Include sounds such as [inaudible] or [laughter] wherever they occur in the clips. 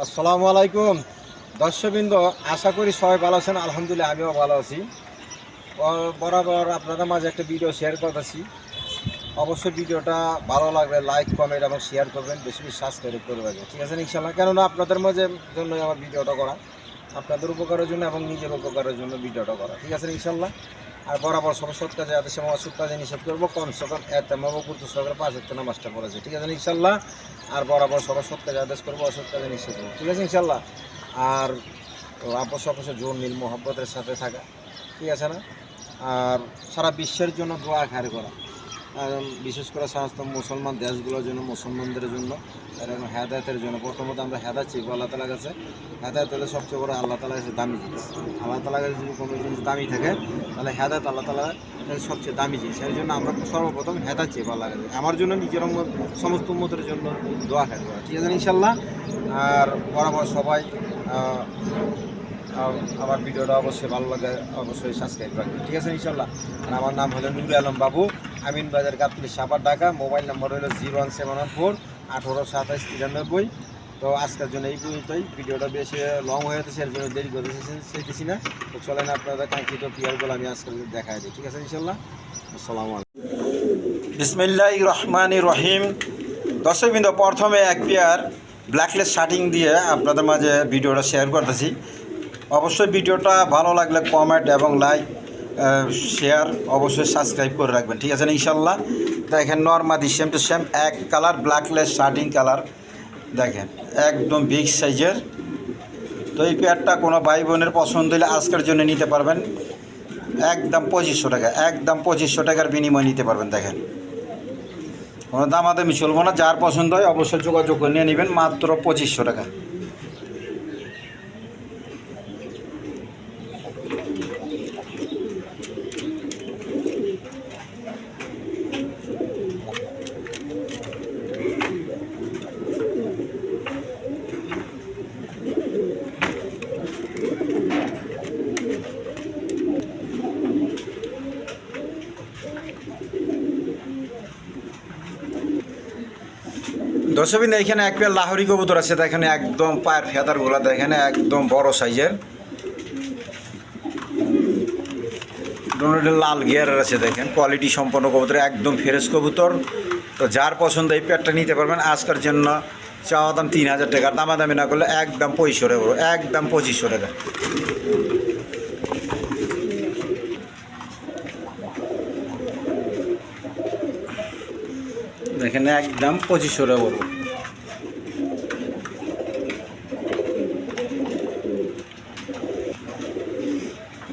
আসসালামু আলাইকুম। দর্শকবৃন্দ, আশা করি সবাই ভালো আছেন। আলহামদুলিল্লাহ, আমিও ভালো আছি। বরাবর আপনাদের মাঝে একটা ভিডিও শেয়ার করতেছি। অবশ্যই ভিডিওটা ভালো লাগলে লাইক কমেন্ট এবং শেয়ার করবেন। বেশি বেশি সাবস্ক্রাইব করে রাখবেন। ঠিক আছে ইনশাল্লাহ কেননা আপনাদের মাঝে জন্য আমার ভিডিওটা করা। আপনাদের উপকারের জন্য এবং নিজের উপকারের জন্য ভিডিওটা করা। ঠিক আছে ইনশাল্লাহ আর বরাবর সব সৎ কাজে আদেশে আমার সৎ কাজে নিষেধ করব। কম সকাল গুরুত্ব সহকারে পাঁচ একটা নামাজটা পড়েছে ঠিক আছে ইনশাল্লাহ? আর বরাবর সব সৎ কাজে আদেশ করব, অসৎ কাজে নিষেধ করব। ঠিক আছে ইনশাল্লাহ? আর আপস আপস জোর মিল মোহাব্বতের সাথে থাকা। ঠিক আছে না? আর সারা বিশ্বের জন্য দোয়া খারি করা। বিশেষ করে সমস্ত মুসলমান দেশগুলোর জন্য, মুসলমানদের জন্য এবং হেদায়তের জন্য। প্রথমত আমরা হেদায়ত চাইব আল্লাহ তালার কাছে। হেদায়ত হলে সবচেয়ে বড় আল্লাহ তালার কাছে দামি জিনিস। আল্লাহ তালার কাছে যদি কোনো জিনিস দামি থাকে, তাহলে হেদায়ত আল্লাহ কাছে সবচেয়ে দামি জিনিস। সেই জন্য আমরা সর্বপ্রথম হেদায়ত চাইব আল্লাহ কাছে। আমার জন্য, নিজের সমস্ত উন্মতের জন্য দোয়া করা ঠিক আছে ইনশাল্লাহ আর বরাবর সবাই আমার ভিডিওটা অবশ্যই ভালো লাগে, অবশ্যই সাবস্ক্রাইব রাখবে ঠিক আছে ইনশাল্লাহ আর আমার নাম হলো নুরুল আলম বাবু। আমিন বাজার গাতলি সাপার ঢাকা, মোবাইল নাম্বার হলো zero one seven one four আঠারো সাতাশ তিরানব্বই। তো আজকের জন্য এই পর্যন্তই। ভিডিওটা বেশি লং হয়ে যেতেছে এর জন্য দেরি করতে চাইতেছি না। তো চলেন আপনাদের কাঙ্ক্ষিত প্লেয়ারগুলো আমি আজকে দেখাই দিই। ঠিক আছে, ইনশাল্লাহ? আসসালামু আলাইকুম। বিসমিল্লাহ রহমান রহিম। দর্শকবৃন্দ, প্রথমে এক পেয়ার ব্ল্যাকলেস শার্টিং দিয়ে আপনাদের মাঝে ভিডিওটা শেয়ার করতেছি। অবশ্যই ভিডিওটা ভালো লাগলে কমেন্ট এবং লাইক শেয়ার অবশ্যই সাবস্ক্রাইব করে রাখবেন, ঠিক আছে ইনশাল্লাহ? দেখেন নর্মাদি সেম টু সেম এক কালার ব্ল্যাকলেস শার্টিং কালার দেখেন, একদম বিগ সাইজের তো এই পেয়ারটা কোনো ভাই বোনের পছন্দ হলে আজকের জন্য নিতে পারবেন। একদম পঁচিশশো টাকা, একদম পঁচিশশো টাকার বিনিময় নিতে পারবেন, দেখেন। কোনো দামাদামি চলবো না, যার পছন্দ হয় অবশ্যই যোগাযোগ করে নিয়ে নেবেন, মাত্র পঁচিশশো টাকা। দর্শকবিন্দু এখানে এক পেয়ার লাহরি কবুতর আছে দেখেন একদম পায়ের ফেদারগুলো দেখেন, একদম বড় সাইজের। লাল গিয়ারের আছে দেখেন কোয়ালিটি সম্পন্ন কবুতর, একদম ফ্রেশ কবুতর। তো যার পছন্দ এই পেয়ারটা নিতে পারবেন, আজকের জন্য চাওয়া দাম তিন হাজার টাকা, দামাদামি না করলে একদম পঁচিশশো টাকা একদম পঁচিশশো টাকা। দেখেন একদম পঁচিশশো টাকা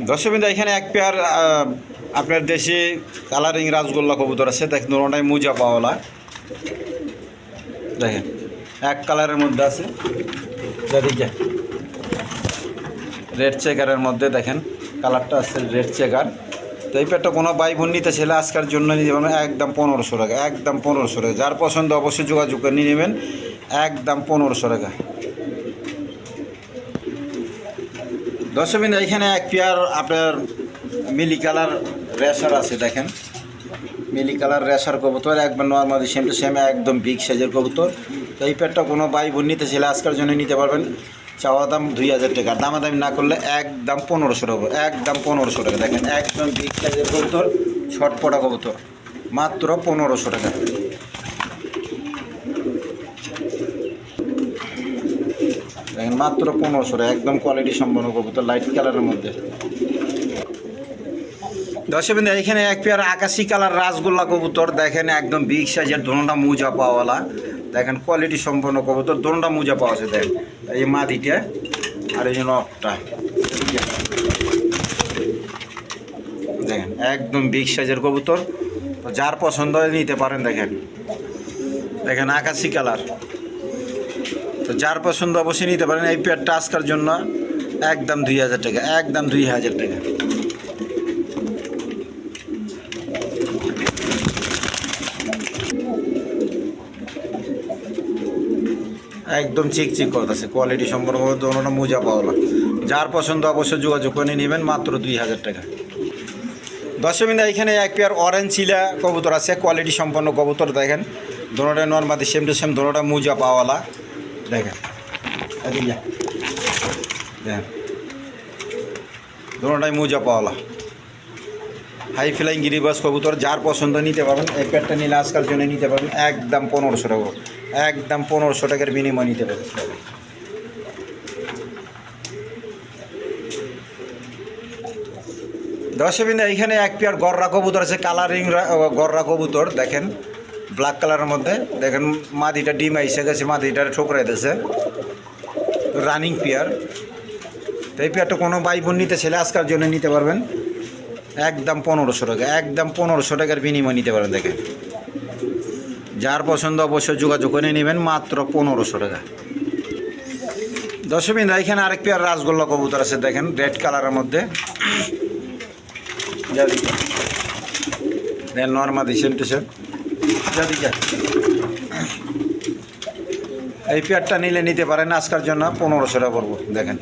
দর্শকবিন্দু এখানে এক পেয়ার আপনার দেশি কালারিং রাজগোল্লা কবুতর আছে। দেখেন ওটাই মুজা পাওয়ালা। দেখেন, এক কালারের মধ্যে আছে। যেদিকে রেড চেকারের মধ্যে দেখেন কালারটা আছে রেড চেকার তো এই পেয়ারটা কোনো ভাই বোন নিতে ছেলে আজকের জন্য একদম পনেরোশো টাকা, একদম পনেরোশো টাকা। যার পছন্দ অবশ্যই যোগাযোগ করে নিয়ে নেবেন, একদম পনেরোশো টাকা। দর্শকবিন্দু এখানে এক পেয়ার আপনার মিলি কালার রেশার আছে, দেখেন। মিলি কালার রেশার কবুতর, একবার নর্মালি সেম টু সেম একদম বিগ সাইজের কবুতর। তো এই পেয়ারটা কোনো ভাই বোন নিতে ছেলে আজকের জন্য নিতে পারবেন। চাওয়া দাম দুই হাজার টাকা, দামাদামি না করলে একদম পনেরোশো টাকা একদম পনেরোশো টাকা। দেখেন, একদম বিগ সাইজের কবুতর, ছটপটা কবুতর, মাত্র পনেরোশো টাকা দেখেন মাত্র পনেরোশো একদম কোয়ালিটি সম্পন্ন কবুতর লাইট কালারের মধ্যে। দর্শকবিন্দু, এখানে এক পেয়ার আকাশি কালার রাসগোল্লা কবুতর, দেখেন একদম বিগ সাইজের দোনোটা মোজা পাওয়ালা। দেখেন কোয়ালিটি সম্পন্ন কবুতর, দোনোটা মোজা পাওয়া আছে, দেখেন। এই মাদিটা আর এই জন্য অপটা দেখেন, একদম বিগ সাইজের কবুতর। তো যার পছন্দ নিতে পারেন, দেখেন। দেখেন আকাশি কালার তো যার পছন্দ অবশ্যই নিতে পারেন। এই পেয়ারটা আজকের জন্য একদম দুই হাজার টাকা, একদম দুই হাজার টাকা। একদম চিকচিক করতেছে কোয়ালিটি সম্পর্ক দোনোটা মোজা পাওয়া যার পছন্দ অবশ্যই যোগাযোগ করে নেবেন, মাত্র দুই হাজার টাকা। দশমিনা এখানে এক পেয়ার অরেঞ্জ চিলা কবুতর আছে কোয়ালিটি সম্পন্ন কবুতর দেখেন। দোনোটা নর্মাদি সেম টু সেম দোনোটা মোজা পাওয়ালা। দেখেন এদিকে দেখেন দুটাই মোজা পাওয়ালা হাই ফ্লাইং গিরিবাস কবুতর যার পছন্দ নিতে পারবেন, এই প্যাডটা নিলে আজকাল জন্য নিতে পারবেন, একদম পনেরোশো টাকা একদম পনেরোশো টাকার বিনিময় নিতে পারবেন। দর্শকবিন্দু এইখানে এক পেয়ার গররা কবুতর আছে কালারিং গররা কবুতর, দেখেন। ব্ল্যাক কালারের মধ্যে। দেখেন মাদিটা ডিম আইসে গেছে মাদিটা ঠোকরাই দিয়েছে রানিং পেয়ার তো এই পেয়ারটা কোনো ভাই বোন নিতে ছেলে আজকার জন্য নিতে পারবেন। একদম পনেরোশো টাকা, একদম পনেরোশো টাকার বিনিময় নিতে পারেন, দেখেন। যার পছন্দ অবশ্যই যোগাযোগ করে নেবেন, মাত্র পনেরোশো টাকা। দশমিন এখানে আরেক পেয়ার রাসগোল্লা কবুতর আছে, দেখেন রেড কালারের মধ্যে। নর্মা দিছেন এই পেয়ারটা নিলে নিতে পারেন আজকের জন্য পনেরোশো টাকা পড়ব, দেখেন।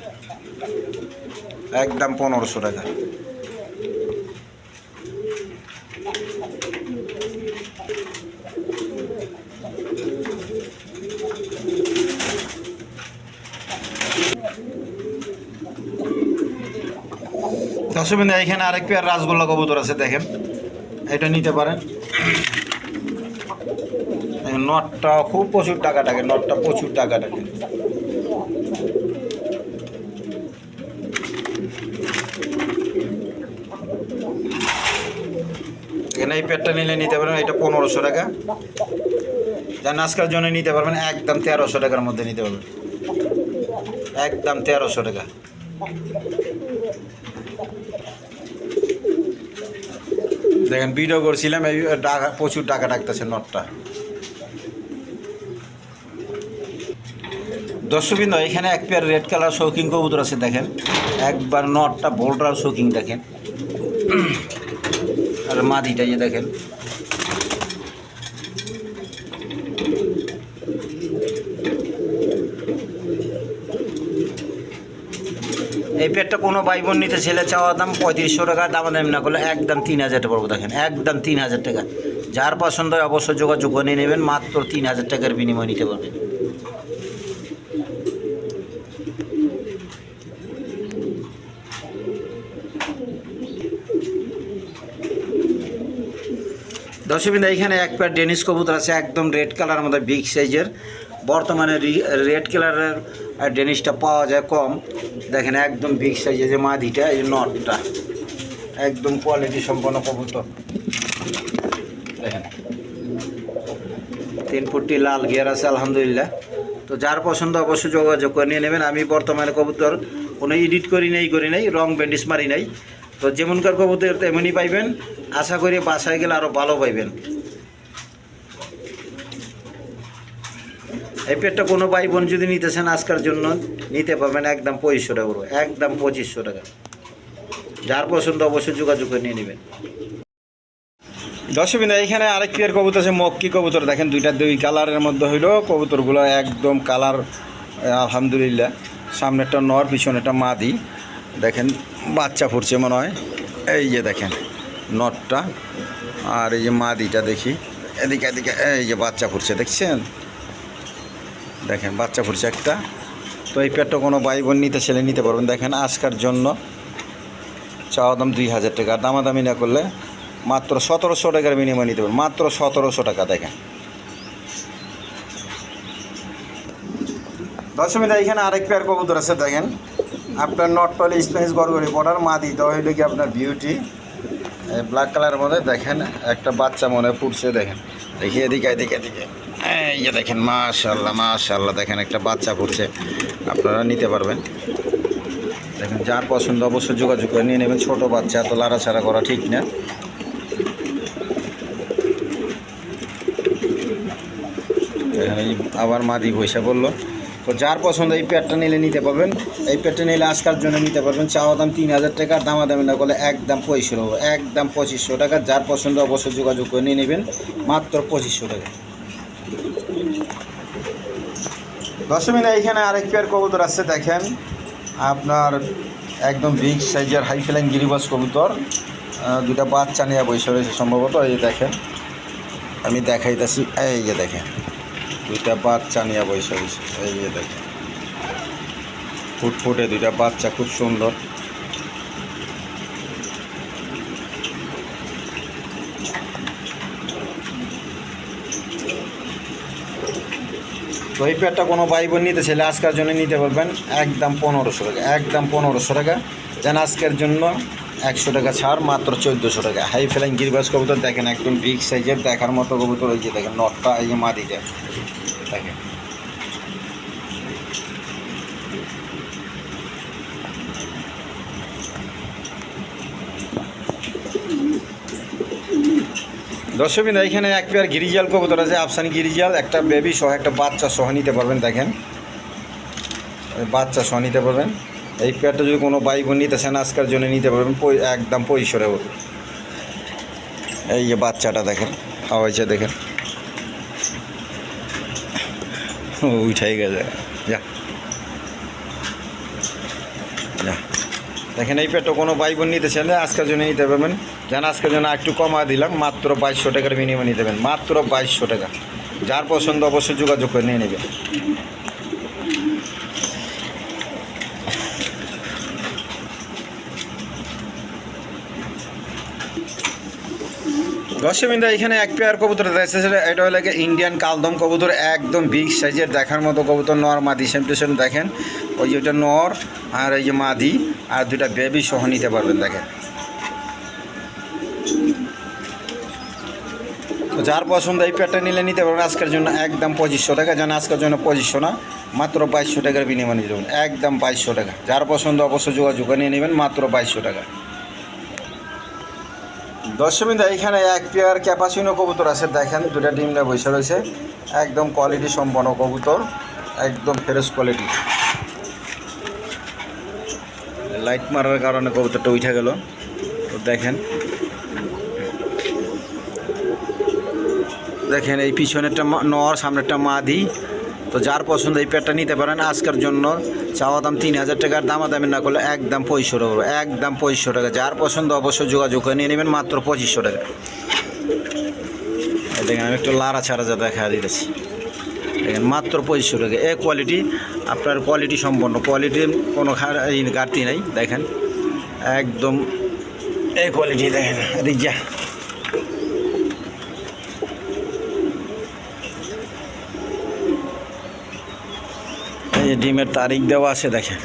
একদম পনেরোশো টাকা। দর্শকবিন্দু এখানে আরেক পেয়ার রাসগোল্লা কবুতর আছে, দেখেন। এটা নিতে পারেন। এই নটটা খুব প্রচুর টাকা টাকে নটটা প্রচুর টাকা টাকে এখানে এই পেটটা নিলে নিতে পারবেন, এটা পনেরোশো টাকা। যা নাস্কার জন্য নিতে পারবেন, একদম তেরোশো টাকার মধ্যে নিতে পারবেন। একদম তেরোশো টাকা। দেখেন ভিডিও করছিলাম, এই প্রচুর টাকা ডাকতেছে নটটা। দর্শকবৃন্দ, এখানে এক পেয়ার রেড কালার শৌকিং কবুতর আছে, দেখেন। একবার নটটা বোল্ডার শৌকিং দেখেন। আর মাদিটা যে দেখেন। এই পেয়ারটা কোনো ভাই বোন নিতে ছেলে চাওয়া দাম পঁয়ত্রিশশো টাকা, দাম দাম না করলে একদম তিন হাজার টাকা পড়ব, দেখেন। একদম তিন হাজার টাকা। যার পছন্দ হয় অবশ্যই যোগাযোগ করে নেবেন, মাত্র তিন হাজার টাকার বিনিময় নিতে পারবেন। দর্শকবিন্দু এইখানে এক প্যার ডেনিস কবুতর আছে, একদম রেড কালার মধ্যে বিগ সাইজের বর্তমানে রেড কালারের ডেনিসটা পাওয়া যায় কম। দেখেন, একদম বিগ সাইজের যে মাদিটা, এই নটটা একদম কোয়ালিটি সম্পন্ন কবুতর। দেখেন। তিন ফুটটি লাল গিয়ার আছে, আলহামদুলিল্লাহ। তো যার পছন্দ অবশ্যই যোগাযোগ করে নিয়ে নেবেন। আমি বর্তমানে কবুতর কোনো এডিট করি নাই করি নাই, রং ব্যান্ডিস মারি নাই। তো যেমনকার কবুতর তেমনই পাইবেন। আশা করি বাসায় গেলে আরও ভালো পাইবেন। এই পেটটা কোনো ভাই বোন যদি নিতেছেন আজকার জন্য, নিতে পারবেন একদম পঁচিশশো টাকা করে, একদম পঁচিশশো টাকা। যার পছন্দ অবশ্যই যোগাযোগ করে নিয়ে নেবেন। দর্শকবিন্দু এখানে আরেক পেয়ার কবুতর আছে, মক্কি কবুতর। দেখেন দুইটা দুই কালারের মধ্যে হইল, কবুতরগুলো একদম কালার, আলহামদুলিল্লাহ। সামনেরটা নর, পিছনেরটা মাদি। দেখেন, বাচ্চা ফুটছে মনে হয়। এই যে দেখেন, নটটা আর এই যে মাদিটা দেখি। এদিকে এদিকে, এই যে বাচ্চা ফুটছে, দেখছেন? দেখেন, বাচ্চা ফুটছে একটা। তো এই পেটটা কোনো ভাই বোন নিতে, ছেলে নিতে পারবেন। দেখেন, আজকার জন্য চাওয়া দাম দুই হাজার টাকা। দামাদামি না করলে মাত্র সতেরোশো টাকার বিনিময় নিতে পারবেন। মাত্র সতেরোশো টাকা, দেখেন। দশমিতা এখানে আরেক পেয়ার কবুতর আছে, দেখেন। আপনার নট টলে স্প্যানিশ গড়গড়ি পড়ার মা দিতে হইলে কি আপনার বিউটি ব্ল্যাক কালারের মধ্যে দেখেন, একটা বাচ্চা মনে ফুটছে, দেখেন। দেখি এদিকে এদিকে এদিকে। এই দেখেন মাশাল্লাহ মাশাল্লাহ দেখেন একটা বাচ্চা ফুটছে। আপনারা নিতে পারবেন। দেখেন, যার পছন্দ অবশ্যই যোগাযোগ করে নিয়ে নেবেন। ছোটো বাচ্চা, এত লাড়াছাড়া করা ঠিক না। আবার মাদি পয়সা বলল। তো যার পছন্দ এই প্যাডটা নিলে নিতে পারবেন। এই প্যাডটা নিলে আজকার জন্য নিতে পারবেন। চাওয়া দাম তিন হাজার টাকা দামাদামি না করলে একদম পঁচিশশো একদম পঁচিশশো টাকা, যার পছন্দ অবশ্যই যোগাযোগ করে নিয়ে নেবেন। মাত্র পঁচিশশো টাকা। দশমিনা এখানে আরেক পেয়ার কবুতর আছে, দেখেন। আপনার একদম বিগ সাইজের হাই ফ্লাইং গিরিবাস কবুতর। দুটা বাচ্চা নিয়ে বসে রয়েছে সম্ভবত, এই দেখেন। আমি দেখাইতেছি, এই যে দেখেন। দুইটা বাচ্চা নিয়ে বসে রয়েছে এই যে দেখেন ফুটফুটে দুইটা বাচ্চা, খুব সুন্দর। তো এই পেয়ারটা কোনো ভাই বোন নিতে চাইলে আজকের জন্য নিতে পারবেন একদম পনেরোশো টাকা, একদম পনেরোশো টাকা। যেন আজকের জন্য একশো টাকা ছাড়, মাত্র চোদ্দোশো টাকা। হাই ফ্লাইং গিরবাস কবুতর, দেখেন একদম বিগ সাইজের দেখার মতো কবুতর ওই যে দেখেন, নটটা, এই যে মাদিটা দেখেন। দর্শকবিন্দু এখানে এক পেয়ার গিরিজাল কবুতর আছে, আফসানি গিরিজাল, একটা বেবি সহ একটা বাচ্চা সহ নিতে পারবেন, দেখেন। বাচ্চা সহ নিতে পারবেন। এই পেয়ারটা যদি কোনো ভাই বোন নিতে চান আজকের জন্য নিতে পারবেন একদম পরিসরে এই যে বাচ্চাটা দেখেন হয়েছে দেখেন। উঠাই গেছে, যা। যা। দেখেন, এই পেটটা কোনো ভাই বোন নিতে চাইলে আজকের জন্য নিতে পারবেন। যেন আজকের জন্য একটু কমা দিলাম, মাত্র বাইশশো টাকার বিনিময়ে নিতে পারবেন, মাত্র বাইশশো টাকা। যার পছন্দ অবশ্যই যোগাযোগ করে নিয়ে নেবেন। দর্শকবিন্দু, এখানে এক পেয়ার কবুতর সেটা এটা হলো ইন্ডিয়ান কালদম কবুতর, একদম বিগ সাইজের দেখার মতো কবুতর, নর মাদি সেম টু সেম দেখেন। ওই যে ওটা নর আর ওই যে মাদি, আর দুটা বেবি সহ নিতে পারবেন, দেখেন। তো যার পছন্দ এই পেয়ারটা নিলে নিতে পারবেন, আজকের জন্য একদম পঁচিশশো টাকা। যেন আজকের জন্য পঁচিশশো না, মাত্র বাইশশো টাকার বিনিময়ে নিতে একদম বাইশশো টাকা। যার পছন্দ অবশ্যই যোগাযোগ নিয়ে নেবেন, মাত্র বাইশশো টাকা। দর্শকবিন্দু এইখানে এক পেয়ার ক্যাপাসিনো কবুতর আছে, দেখেন দুটা ডিমটা বসে রয়েছে। একদম কোয়ালিটি সম্পন্ন কবুতর, একদম ফ্রেশ কোয়ালিটি লাইট মারার কারণে কবুতরটা উঠে গেল। তো দেখেন। দেখেন, এই পিছনেরটা নর, সামনেরটা মাদি। তো যার পছন্দ এই পেয়ারটা নিতে পারেন, আজকের জন্য চাওয়া দাম তিন হাজার টাকার দামাদামি না করলে একদম পঁচিশশো টাকা। একদম পঁচিশশো টাকা। যার পছন্দ অবশ্যই যোগাযোগ করে নিয়ে নেবেন, মাত্র পঁচিশশো টাকা। দেখেন, আমি একটু লাড়া ছাড়া যা দেখা দিতেছি। দেখেন, মাত্র পঁচিশশো টাকা। এ কোয়ালিটি আপনার কোয়ালিটি সম্পন্ন। কোয়ালিটির কোনো ঘাটতি নাই, দেখেন। একদম এই কোয়ালিটি দেখেন। এদিক যা এই যে ডিমের তারিখ দেওয়া আছে, দেখেন।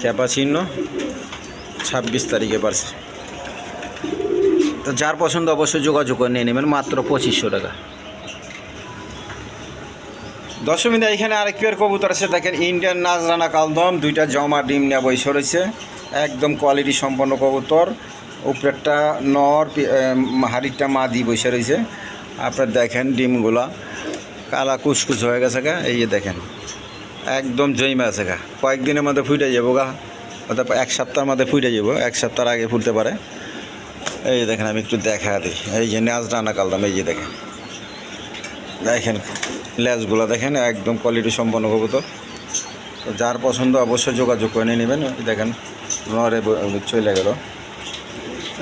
ক্যাপা চিহ্ন ছাব্বিশ তারিখে পারছে। তো যার পছন্দ অবশ্যই যোগাযোগ করে নিয়ে নেবেন, মাত্র পঁচিশশো টাকা। দশমিদা এখানে আরেক পেয়ার কবুতর আছে, দেখেন ইন্ডিয়ান নাজরানা কালদম। দুইটা জমা ডিম নেওয়া বৈশ রয়েছে। একদম কোয়ালিটি সম্পন্ন কবুতর। উপরেরটা নর হাড়িরটা মাদি বসে রয়েছে। আপনার দেখেন ডিমগুলা। কালা কুচকুচ হয়ে গেছে এই যে দেখেন। একদম জৈমা আছে গা কয়েকদিনের মধ্যে ফুটে যাব গা। অর্থাৎ এক সপ্তাহের মধ্যে ফুটে যাব। এক সপ্তাহ আগে ফুটতে পারে। এই যে দেখেন, আমি একটু দেখা দিই। এই যে নাচ রান্না কালদাম এই যে দেখেন। দেখেন, লেজগুলো দেখেন, একদম কোয়ালিটি সম্পন্ন কবুতর। তো যার পছন্দ অবশ্যই যোগাযোগ করে নিয়ে নেবেন। দেখেন নরে চলে গেল।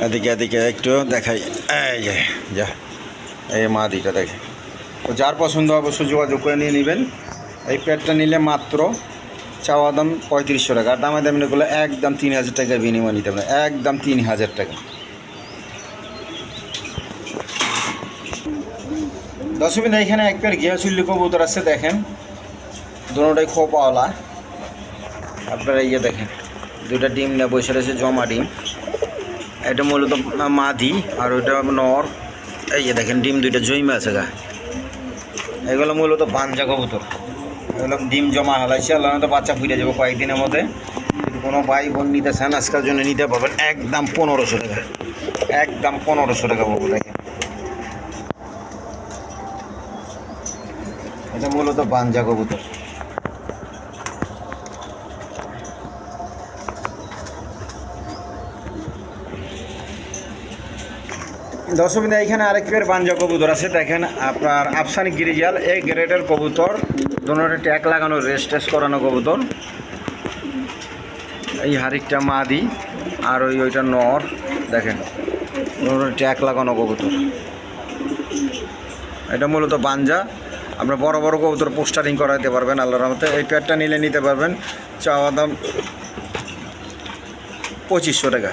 এদিকে এদিকে একটু দেখাই। এই যে, যা। এই মা দিটা দেখে তো যার পছন্দ অবশ্যই যোগাযোগ করে নিয়ে নেবেন। এই প্যাডটা নিলে মাত্র চাওয়া দাম পঁয়ত্রিশশো টাকা। আর দামে দামি করলে একদম তিন হাজার টাকার বিনিময় নিতে পারেন একদম তিন হাজার টাকা। দশমিন এখানে এক পেয়ার গৃহচুল্লি কবুতর আছে, দেখেন। দুটোটাই খোপাওয়ালা আপনারা ইয়ে দেখেন দুটা ডিম না বসে রয়েছে, জমা ডিম। এটা মূলত মাদি, আর ওইটা নর। এই যে দেখেন, ডিম দুইটা জৈমা আছে গা। এগুলো মূলত পাঞ্জা কবুতর। এগুলো ডিম জমা হালাইছে, আল্লাহ তো বাচ্চা ফুটে যাবে কয়েকদিনের মধ্যে। কোনো ভাই বোন নিতে চান, আজকের জন্য নিতে পারবেন একদম পনেরোশো টাকা। একদম পনেরোশো টাকা বাবু দেখেন। এটা মূলত পাঞ্জা কবুতর। দর্শক, এখানে আরেক পেয়ার বাঞ্জা কবুতর আছে। দেখেন আপনার আফসানি গিরিজাল, এই গ্রেডের কবুতর দুটোটা ট্যাক লাগানো, রেস্ট টেস্ট করানো কবুতর এই হারিকটা মাদি, আর ওই ওইটা নর, দেখেন। দুটোটা ট্যাগ লাগানো কবুতর এটা মূলত বাঞ্জা। আপনার বড় বড় কবুতর পোস্টারিং করাতে পারবেন, আল্লাহর রহমতে। এই প্যাডটা নিলে নিতে পারবেন চাওয়া দাম পঁচিশশো টাকা।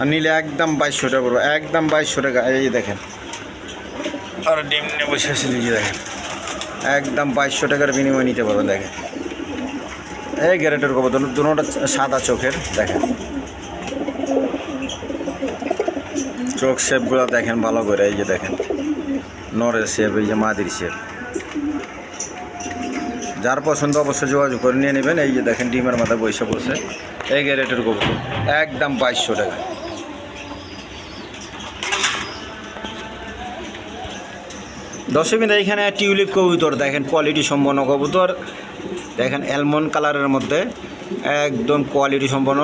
আর নিলে একদম বাইশশো টাকা পড়বে, একদম বাইশশো টাকা। এই দেখেন। আর ডিম নিয়ে বসে আছে দেখেন। একদম বাইশশো টাকার বিনিময়ে নিতে পারবেন, দেখেন। এই গ্যারেটের কবুতর দুটোটা সাদা চোখের, দেখেন। চোখ শেপগুলো দেখেন ভালো করে, এই যে দেখেন। নরের শেপ, এই যে মাদির শেপ। যার পছন্দ অবশ্যই যোগাযোগ করে নিয়ে নেবেন। এই যে দেখেন, ডিমের মাথায় বসে বসে এই গ্যারেটের কবুতর, একদম বাইশশো টাকা। দশমিন এখানে টিউলিপ কবুতর, দেখেন কোয়ালিটি সম্পন্ন কবুতর। দেখেন অ্যালমন্ড কালারের মধ্যে একদম কোয়ালিটি সম্পন্ন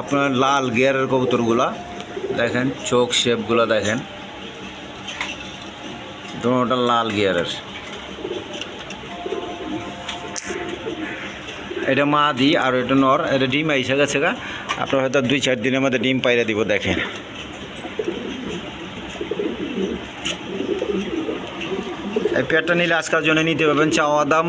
আপনার লাল গিয়ারের কবুতরগুলা। দেখেন চোখ শেপগুলো দেখেন। দুটোটা লাল গিয়ারের এটা মা দি আর এটা নর, এটা ডিম আইসে গেছে গা। আপনার হয়তো দুই চার দিনের মধ্যে ডিম পাইরে দিব, দেখেন। এই পেয়ারটা নিলে আজকাল জন্য নিতে পারবেন চাওয়া দাম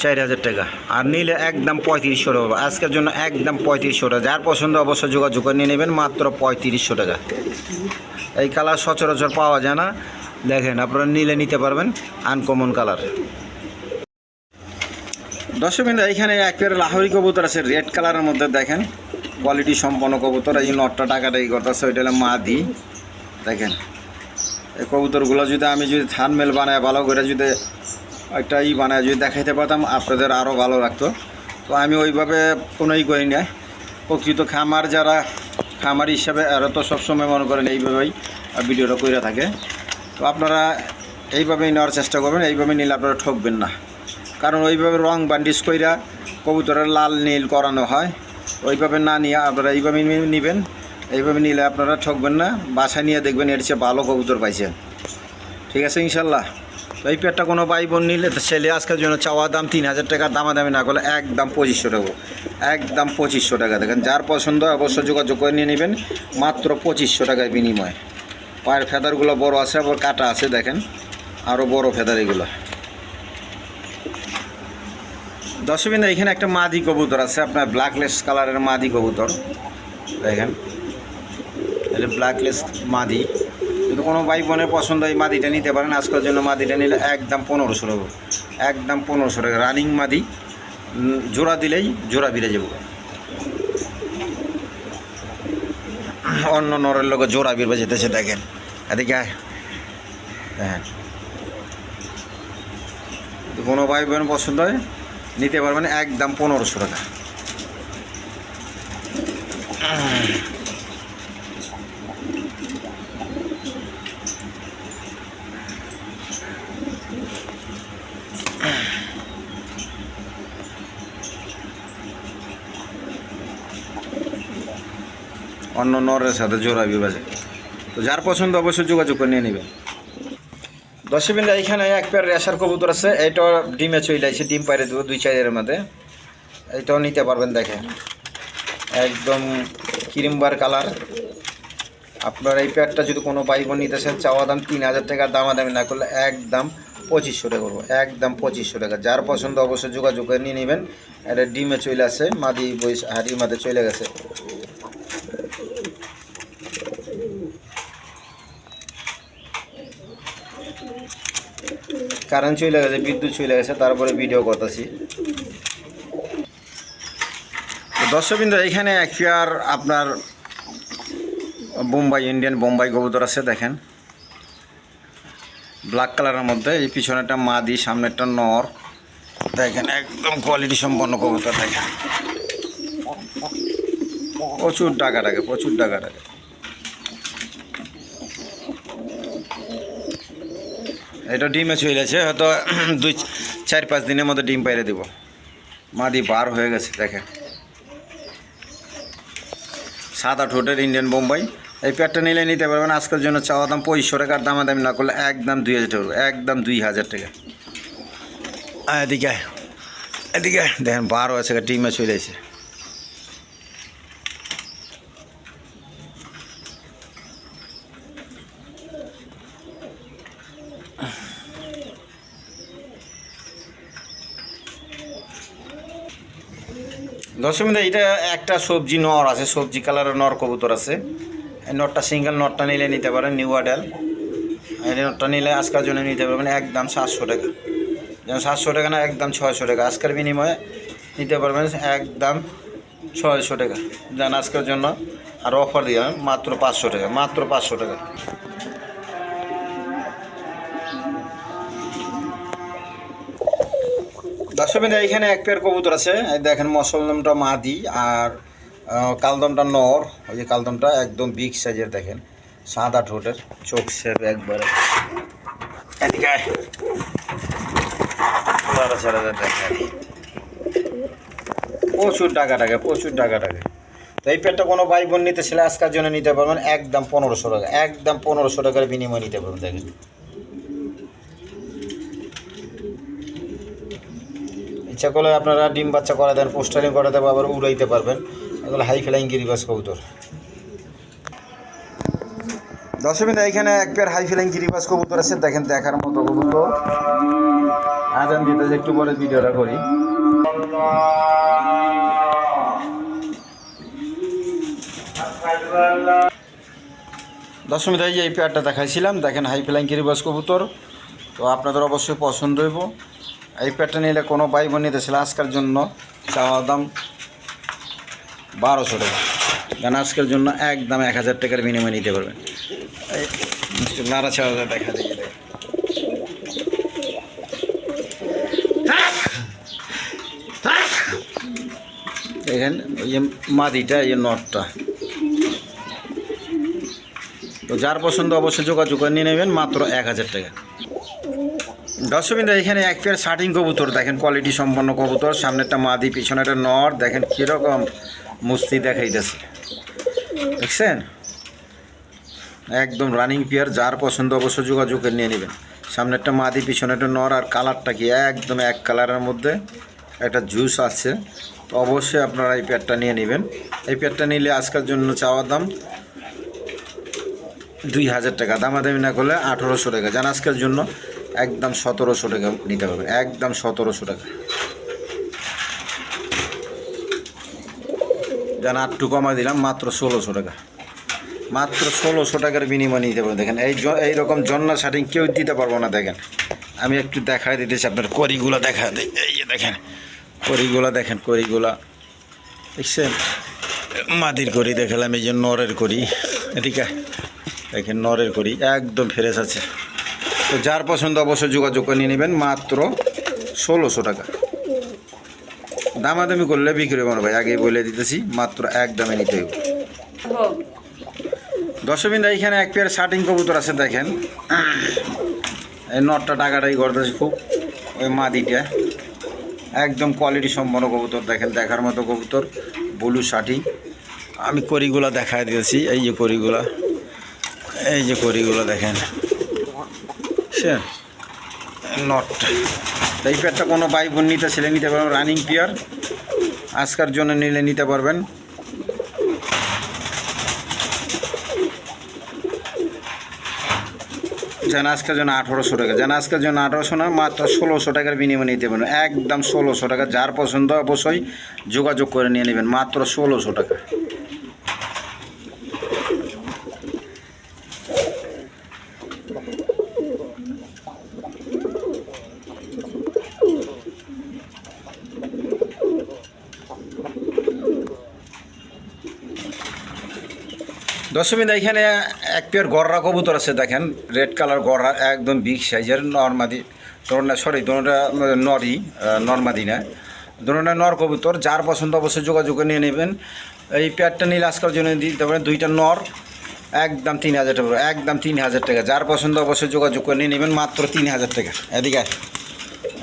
চার হাজার টাকা। আর নিলে একদম পঁয়ত্রিশশো টাকা। আজকের জন্য একদম পঁয়ত্রিশশো টাকা। যার পছন্দ অবশ্যই যোগাযোগ করে নিয়ে নেবেন মাত্র পঁয়ত্রিশশো টাকা। এই কালার সচরাচর পাওয়া যায় না। দেখেন, আপনারা নিলে নিতে পারবেন আনকমন কালার। দর্শকবিন্দু এইখানে এক পেয়ার লাহোরি কবুতর আছে, রেড কালারের মধ্যে দেখেন। কোয়ালিটি সম্পন্ন কবুতর, এই নটটা টাকাটাই করতেছে, ওইটা হলো মা দি দেখেন এই কবুতরগুলো যদি আমি যদি থান মেল বানায়, ভালো করে যদি একটা ই বানায়, যদি দেখাইতে পারতাম, আপনাদের আরও ভালো লাগতো। তো আমি ওইভাবে কোনোই করি না প্রকৃত খামার যারা, খামার হিসাবে এরা তো সবসময় মনে করেন এইভাবেই ভিডিওটা করে থাকে। তো আপনারা এইভাবেই নেওয়ার চেষ্টা করবেন, এইভাবে নিলে আপনারা ঠকবেন না। কারণ ওইভাবে রং বান্ডিস কইরা কবুতরের লাল নীল করানো হয়, ওইভাবে না নিয়ে আপনারা এইভাবে নেবেন। এইভাবে নিলে আপনারা ঠকবেন না। বাসায় নিয়ে দেখবেন এর চেয়ে ভালো কবুতর পাইছেন ঠিক আছে ইনশাল্লাহ এই পেটটা কোনো ভাই বোন নিলে তো ছেলে আজকের জন্য চাওয়া দাম তিন হাজার টাকা, দামাদামি না করলে একদম পঁচিশশো টাকা। একদম পঁচিশশো টাকা। দেখেন, যার পছন্দ অবশ্যই যোগাযোগ করে নিয়ে নেবেন। মাত্র পঁচিশশো টাকায় বিনিময়। পায়ের ফেদারগুলো বড় আছে, আবার কাটা আছে, দেখেন। আরও বড় ফেদার এগুলো। দশমিন এখানে একটা মাদি কবুতর আছে, আপনার ব্ল্যাকলেস কালারের মাদি কবুতর। দেখেন। এটা ব্ল্যাকলেস মাদি। যদি কোনো ভাই বোনের পছন্দ এই মাদিটা নিতে পারেন, আজকের জন্য মাদিটা নিলে একদম পনেরোশো টাকা। একদম পনেরোশো টাকা। রানিং মাদি জোড়া দিলেই জোড়া বিড়ে যাব। অন্য নরের লোক জোড়া বিরবে যেতেছে দেখেন। এদিকে হ্যাঁ কোনো ভাই বোন পছন্দ হয়, নিতে পারবেন একদম পনেরোশো টাকা। নরের সাথে জোড়া বিভাজে তো যার পছন্দ অবশ্যই যোগাযোগ করে নিয়ে নেবেন। দশমিনটা এখানে এক পেয়ার রেশার কবুতর আছে। এইটা ডিমে চলে আছে ডিম পাইরে দেবো দুই চারের মধ্যে। এইটাও নিতে পারবেন দেখেন। একদম ক্রিমবার কালার। আপনার এই পেয়ারটা যদি কোনো বাই বোন নিতে চান চাওয়া দাম তিন হাজার টাকা, দামাদামি না করলে একদম পঁচিশশো টাকা করব। একদম পঁচিশশো টাকা। যার পছন্দ অবশ্যই যোগাযোগ করে নিয়ে নেবেন। এটা ডিমে চলে আসে মাদি বই হাড়ির মাঝে চলে গেছে। কারেন্ট চলে গেছে, বিদ্যুৎ চলে গেছে, তারপরে ভিডিও করতেছি। দর্শকবিন্দু, এখানে এক আপনার বোম্বাই ইন্ডিয়ান বোম্বাই কবুতর আছে, দেখেন। ব্ল্যাক কালারের মধ্যে, এই পিছনে পিছনেরটা মাদি, সামনেরটা নর। দেখেন, একদম কোয়ালিটি সম্পন্ন কবুতর, দেখেন। প্রচুর টাকা টাকা প্রচুর টাকা টাকা এটা ডিমে চলেছে হয়তো [clears throat] দুই চার পাঁচ দিনের মধ্যে ডিম পাইরে দিব। মাদি বার হয়ে গেছে, দেখেন। সাদা ঠোঁটের ইন্ডিয়ান বোম্বাই এই প্যাডটা নিলে নিতে পারবেন, আজকের জন্য চাওয়া দাম পঁচিশশো টাকার দামে দামি না করলে একদম দুই হাজার টাকা, একদম দুই হাজার টাকা। এদিকে এদিকে। দেখেন, বার হয়েছে, ডিমে চলে দশমিদা এটা একটা সবজি নর আছে, সবজি কালারের নর কবুতর আছে। এই নটটা সিঙ্গেল নটটা নিলে নিতে পারেন, নিউ আডেল নটটা নিলে আজকের জন্য নিতে পারবেন একদম সাতশো টাকা। যেন সাতশো টাকা না একদম ছয়শো টাকা। আজকের বিনিময়ে নিতে পারবেন একদম ছয়শো টাকা। যেন আজকের জন্য আর অফার দিয়ে মাত্র পাঁচশো টাকা, মাত্র পাঁচশো টাকা। দর্শকবিন্দু, এখানে এক পেয়ার কবুতর আছে। দেখেন মসলদমটা মাদি আর কালদমটা নর। ওই যে কালদমটা একদম বিগ সাইজের দেখেন। সাদা ঠোঁটের, চোখ সেপ একবারে। প্রচুর টাকা টাকা প্রচুর টাকা টাকা তো এই পেটটা কোনো ভাই বোন নিতে ছেলে আজকের জন্য নিতে পারবেন। একদম পনেরোশো টাকা, একদম পনেরোশো টাকার বিনিময়ে নিতে পারবেন, দেখেন। ইচ্ছা করলে আপনারা ডিম বাচ্চা করে দেন, পোস্টারিং করে দেবো, আবার উড়াইতে পারবেন। এগুলো হাই ফ্লাইং গিরিবাস কবুতর। দশমিনা এখানে এক পেয়ার হাই ফ্লাইং গিরিবাস কবুতর আছে, দেখেন দেখার মতো কবুতর। আজান দিতে যে একটু পরে ভিডিওটা করি। দশমিতা এই পেয়ারটা দেখাইছিলাম, দেখেন হাই ফ্লাইং গিরিবাস কবুতর। তো আপনাদের অবশ্যই পছন্দ হইব। এই পেয়ারটা নিলে কোনো ভাই বোন নিতে ছিল আজকের জন্য চাওয়া দাম বারোশো টাকা। কারণ আজকের জন্য একদম এক হাজার টাকার বিনিময়ে নিতে পারবেন নাড়া ছাড়া দেখেন, ওই মাদিটা, এই নটটা। তো যার পছন্দ অবশ্যই যোগাযোগ করে নিয়ে নেবেন, মাত্র এক হাজার টাকা। দর্শকবিন্দু, এখানে এক পেয়ার শার্টিং কবুতর, দেখেন কোয়ালিটি সম্পন্ন কবুতর। সামনেরটা মাদি পিছনেটা নর, দেখেন কীরকম মুস্তি দেখাইতেছে। দেখছেন? একদম রানিং পেয়ার যার পছন্দ অবশ্য যোগাযোগ নিয়ে নেবেন। সামনেরটা মাদি, পিছনেরটা নর, আর কালারটা কি একদম এক কালারের মধ্যে একটা জুস আছে। তো অবশ্যই আপনারা এই পেয়ারটা নিয়ে নেবেন। এই পেয়ারটা নিলে আজকের জন্য চাওয়ার দাম দুই হাজার টাকা। দামাদামি না করলে আঠেরোশো টাকা। জান আজকের জন্য একদম সতেরোশো টাকা নিতে পারবেন, একদম সতেরোশো টাকা। যেন আটটু কমা দিলাম, মাত্র ষোলোশো টাকা। মাত্র ষোলোশো টাকার বিনিময় নিতে পারবেন। দেখেন, এই জ- এইরকম জন্না শার্টিং কেউ দিতে পারব না, দেখেন। আমি একটু দেখাই দিতেছি আপনার করিগুলো দেখা এই যে দেখেন করিগুলো দেখেন করিগুলা দেখছেন? মাদির করি দেখালাম, এই যে নরের করি এদিকে দেখেন, নরের করি একদম ফ্রেশ আছে। তো যার পছন্দ অবশ্যই যোগাযোগ করে নিয়ে নেবেন মাত্র ষোলোশো টাকা। দামাদামি করলে বিক্রি করব ভাই আগে বলে দিতেছি, মাত্র এক দামে নিতে হবে। দর্শকবিন্দা এখানে এক পেয়ার শার্টিং কবুতর আছে, দেখেন। এই নটটা টাকাটাই করতেছে খুব, ওই মাদিটা। একদম কোয়ালিটি সম্পন্ন কবুতর, দেখেন, দেখার মতো কবুতর ব্লু শার্টিং। আমি করিগুলা দেখায় দিয়েছি, এই যে করিগুলা এই যে করিগুলা দেখেন। সে নট এই পেয়ারটা কোনো ভাই বোন নিতে ছেলে নিতে পারবেন রানিং পেয়ার আজকার জন্য নিলে নিতে পারবেন। যেন আজকের জন্য আঠারোশো টাকা। যেন আজকের জন্য আঠারোশো না মাত্র ষোলোশো টাকার বিনিময়ে নিতে পারবেন। একদম ষোলোশো টাকা। যার পছন্দ অবশ্যই যোগাযোগ করে নিয়ে নেবেন, মাত্র ষোলোশো টাকা। দশমিন এখানে এক পেয়ার গররা কবুতর আছে, দেখেন রেড কালার গররা, একদম বিগ সাইজের নর্মাদি ধরুন সরি ধরুনটা নরই নর্মাদি না ধরুনটা নর কবুতর, যার পছন্দ অবশ্যই যোগাযোগ নিয়ে নেবেন। এই পেয়ারটা নিলে আজকাল জন্য দিতে পারেন দুইটা নর, একদম তিন হাজার টাকা, একদম তিন হাজার টাকা। যার পছন্দ অবশ্যই যোগাযোগ করে নিয়ে নেবেন, মাত্র তিন হাজার টাকা। এদিকে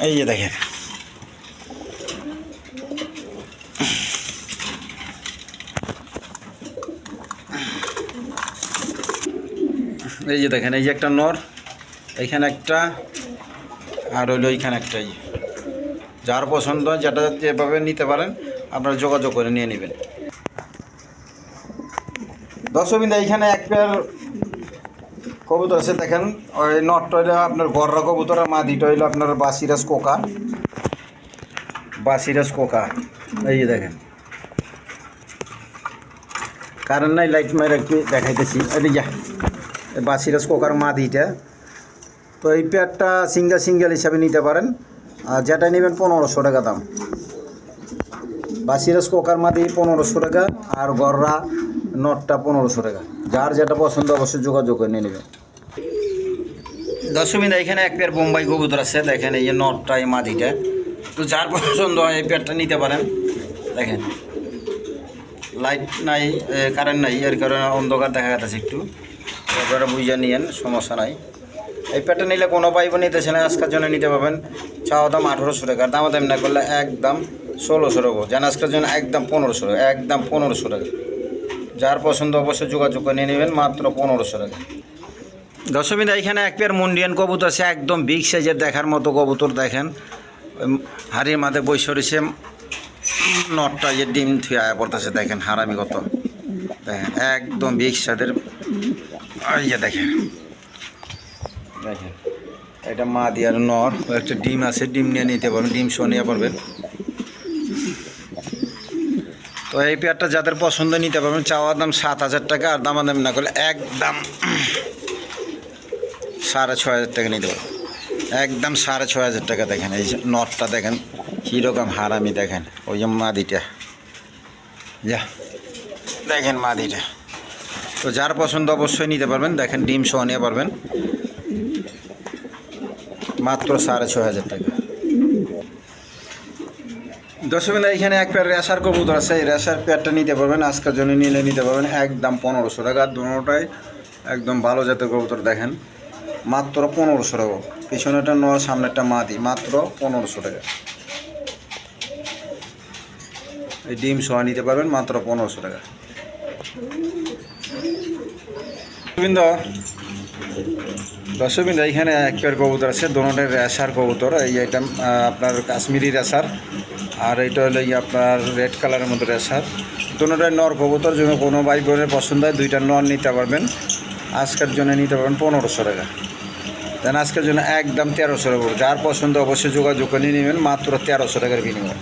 এই যে দেখেন। এই যে দেখেন, এই যে একটা নর এইখানে একটা, আর হইল এইখানে একটা, এই যার পছন্দ যেটা যেভাবে নিতে পারেন, আপনারা যোগাযোগ করে নিয়ে নেবেন। দর্শকবিন্দু এইখানে এক পেয়ার কবুতর আছে, দেখেন। ওই নটটা হইল আপনার গররা কবুতর, আর মাদিটা হইল আপনার বাসিরাজ কোকা। বাসিরাজ কোকা, এই যে দেখেন। কারণ নাই, লাইট মারে একটু দেখাইতেছি। এদিকে যা। এই বাসিরাজ কোকার মাদিটা তো এই পেয়ারটা সিঙ্গেল সিঙ্গেল হিসাবে নিতে পারেন। আর যেটা নেবেন পনেরোশো টাকা দাম। বাসিরাজ কোকার মাদি পনেরোশো টাকা, আর গররা নটটা পনেরোশো টাকা। যার যেটা পছন্দ অবশ্যই যোগাযোগ করে নিয়ে নেবেন। দশমিন এখানে এক পেয়ার বোম্বাই কবুতর আছে। দেখেন এই যে নটটা, এই মাদিটা তো যার পছন্দ হয় এই পেয়ারটা নিতে পারেন। দেখেন। লাইট নাই কারেন্ট নাই। এর কারণে অন্ধকার দেখা যাচ্ছে একটু। আপনারা বুঝে নিয়েন, সমস্যা নাই। এই পেয়ারটা নিলে কোনো পাইব নিতেছে না আজকের জন্য নিতে পারবেন। চাওয়া দাম আঠেরোশো টাকা দাম দাম না করলে একদম ষোলোশো টাকা। যেন আজকের জন্য একদম পনেরোশো টাকা, একদম পনেরোশো টাকা। যার পছন্দ অবশ্যই যোগাযোগ করে নিয়ে নেবেন, মাত্র পনেরোশো টাকা। দশমিদা এখানে এক পেয়ার মুন্ডিয়ান কবুতর আছে, একদম বিগ সাইজের দেখার মতো কবুতর, দেখেন। হাড়ির মাথায় বই সরিষে নটটা যে ডিম থুয়ে আয়া পড়তেছে, দেখেন হারামি কত দেখেন, একদম বিগ সাইজের এই যে দেখেন। দেখেন, এটা মা দিয়ার নর একটা ডিম আছে, ডিম নিয়ে নিতে পারবেন, ডিম শো নিয়ে পারবেন। তো এই পেয়ারটা যাদের পছন্দ নিতে পারবেন, চাওয়ার দাম সাত হাজার টাকা, আর দামাদামি না করলে একদম সাড়ে ছ হাজার টাকা নিতে পারবেন। একদম সাড়ে ছ হাজার টাকা দেখেন, এই যে নটটা দেখেন, কীরকম হারামি দেখেন, ওই যে মাদিটা। যা, দেখেন মাদিটা। তো যার পছন্দ অবশ্যই নিতে পারবেন। দেখেন, ডিম সহ নিয়ে পারবেন। মাত্র সাড়ে ছয় হাজার টাকা। দশমিনা এখানে এক পেয়ার রেশার কবুতর আছে। এই রেশার পেয়ারটা নিতে পারবেন। আজকের জন্য নিলে নিতে পারবেন একদম পনেরোশো টাকা। দুটোটাই একদম ভালো জাতের কবুতর, দেখেন। মাত্র পনেরোশো টাকা। পিছনেটা নয় সামনেরটা মাদি। মাত্র পনেরোশো টাকা। এই ডিম সহ নিতে পারবেন মাত্র পনেরোশো টাকা। গোবিন্দ দর্শকবৃন্দ এখানে এক পেয়ার কবুতর আছে দোনোটাই রেশার কবুতর। এই আইটেম আপনার কাশ্মীরি রেশার, আর এইটা হলো আপনার রেড কালারের মধ্যে রেশার। দোনোটাই নর কবুতর, যদি কোনো ভাই বোনের পছন্দ হয়, দুইটা নর নিতে পারবেন। আজকের জন্য নিতে পারবেন পনেরোশো টাকা। দেন আজকের জন্য একদম তেরোশো টাকা যার পছন্দ অবশ্যই যোগাযোগ করে নিয়ে নেবেন, মাত্র তেরোশো টাকার বিনিময়।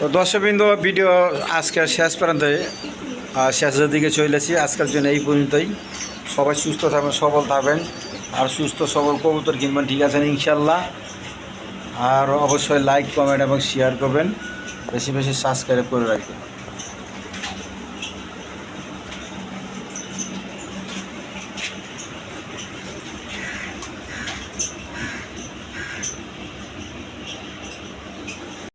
তো দর্শকবৃন্দ, ভিডিও আজকে শেষ পর্যন্ত, আর শেষের দিকে চলেছি, আজকের জন্য এই পর্যন্তই। সবাই সুস্থ থাকবেন, সবল থাকবেন, আর সুস্থ, সবল কবুতর কিনবেন, ঠিক আছেন ইনশাল্লাহ আর অবশ্যই লাইক কমেন্ট এবং শেয়ার করবেন। বেশি বেশি সাবস্ক্রাইব করে রাখবেন।